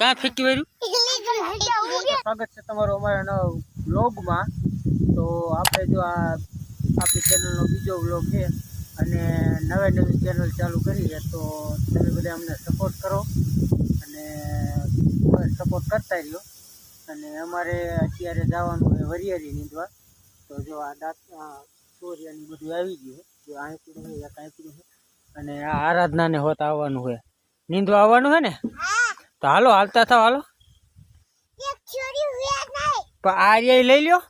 કાં ફેંકી વર્યું સ્વાગત છે તમારું અમારા નવા વ્લોગમાં. તો આપણે જો આ આપણી ચેનલનો બીજો વ્લોગ છે અને નવે નવી ચેનલ ચાલુ કરી છે, તો તમે બધા અમને સપોર્ટ કરો અને સપોર્ટ કરતા રહ્યો. અને અમારે અત્યારે જવાનું હોય વરિયાળી નીંદવા. તો જો આ દાંત, આ ચોરિયાની બધું આવી ગયું જો આંકડું હોય કાંકડું છે. અને આ આરાધનાને હોત આવવાનું હોય નીંદવા આવવાનું હોય ને? તો હાલો હાલતા થાવ હાલો. આ લઈ લ્યો.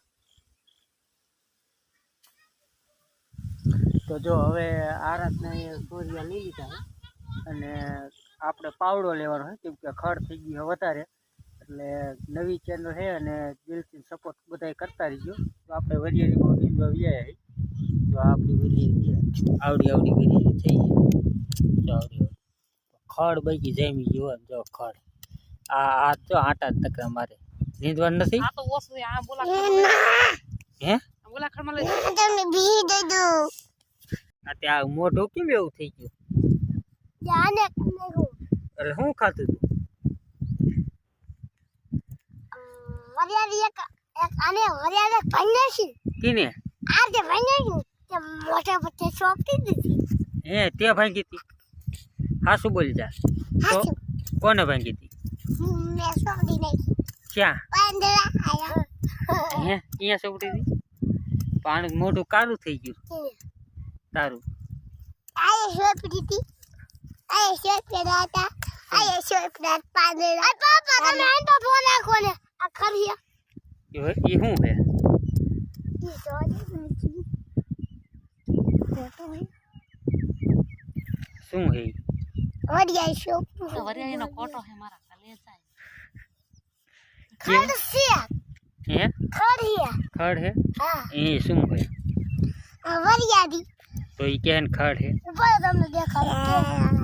તો જો હવે આરાતને રાતના એ લઈ લીધા અને આપણે પાવડો લેવાનો હોય કેમ કે ખડ થઈ ગયો છે વધારે. એટલે નવી ચેનલ છે અને દિલથી સપોર્ટ બધા કરતા રહીજો. તો આપણે વરિયાળી બહુ નીંદવા વ્યાય તો આપણી વરિયાળી આવડી આવડી વરિયાળી થઈ જાય તો આવડી આવડી. ખડ બગી જામી ગયો જો ખડ. આ આ જો આટા જ ટકરા મારે. નીંદવા નથી? આ તો ઓછું છે. આ બોલા હે? આ બોલા ખડમાં લઈ આ ત્યાં મોઢું કેમ એવું થઈ ગયું? એટલે હું ખાતું તું? કીને? મોટા પત્તે સોંપી દીધી. હે તે ભાંગી હતી. હા શું બોલી જા. તો કોને ભાંગી હતી? મેં સોંપી નાખી ક્યાં? પાંદડા આયા હે અહીંયા સોપડી હતી? પાણી મોઢું કાળું થઈ ગયું. તારું. શું હે શું હે વડિયા શોપ તો કોટો છે મારા કાલે જાય. ખડ છે. હે? ખડીયા ખડ હે? હા. એ શું હે આ વરિયાળી. તો એ કેન ખડ હે. ઉપર તમને દેખાડો. હા.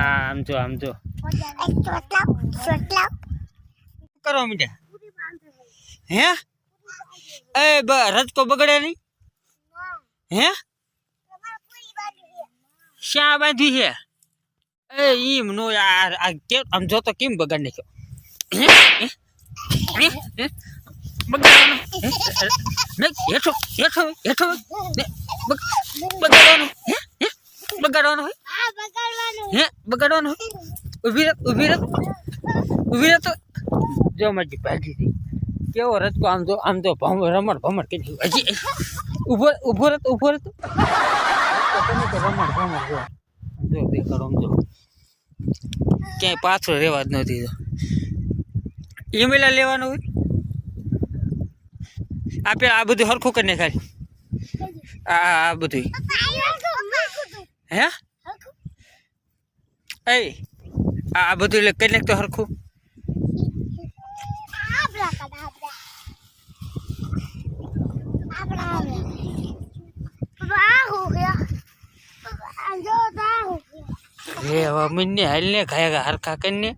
આમ જો આમ જો. એક ચોટલા ચોટલા કરો મીઠા હે? એ બ રજકો બગડે નહીં? હે? શ્યાં બાંધી છે? એ ઈમ નો યાર આ કે આમ જો તો કેમ બગાડ નાખ્યો હે? હે? હે? હે? બગાડવાનો હે? નહીં, હેઠો હેઠો હેઠો ને, બગ- બગાડવાનો હે? હે? બગાડવાનો હોય આ બગાડવાનું હે બગાડવાનો હોય ઊભી રહે ઊભી રહે ઊભી રહે તો જો મારી ભાગી હતી કેવો રચકો આમ તો આમ તો ભમ રમણ ભમણ કરી હજી ઊભો ઊભો રહે તો ઊભો રહે તો તમે તો રમણ ભમણ જો જો દેખાડો આમ જો ક્યાંય પાછળ રહેવા જ નથી ઈમેલા લેવાનું હોય? આ પેલા આ બધું હરખું કરીને ખાલી આ આ બધું હે? એ આ આ બધું એટલે કઈ નાખતો હરખું આપડા કડા આપડા આપડા આપડા આ હો ગયા આ જો તા હો ગયા રે હવે મને હાલ ને ખાયા હરખા કરીને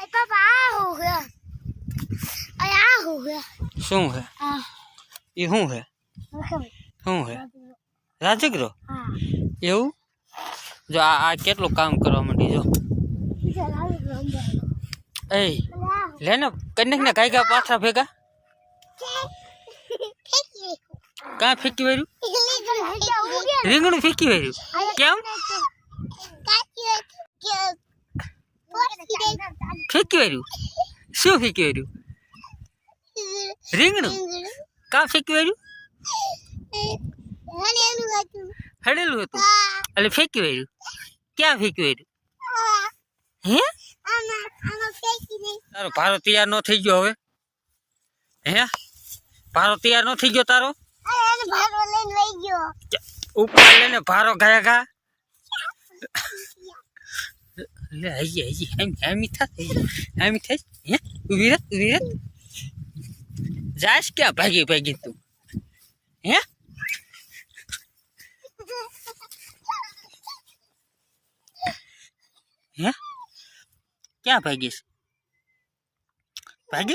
ay papa આ હો ગયા ay આ હો ગયા શું હે આ એ શું હે શું હે રાજગરો હા એવું જો આ આ કેટલું કામ કરવા માંડી જો એ લે ને કરી નાખ ને કાંઈ કાંઈ પાછા ભેગા કાં ફેંકી વાર્યું રીંગણું ફેંકી વાર્યું કેમ? ફેંકી વાર્યું? શું ફેંકી વાર્યું? રીંગણું? કા ફેંકી વાર્યું? હડેલું હતું. એટલે ફેંકી વાર્યું. ક્યાં ફેંકી વાર્યું? હે? તારો ભારો તૈયાર ન થઈ ગયો હવે. હે? ભારો તૈયાર ન થઈ ગયો તારો? ઉપર લઈને ભારો ગયા ગા લે હજી હજી એમ ક્યાં? ભાગી ભાગી તું. હે? હે? ક્યાં ભાગીશ? ભાગી?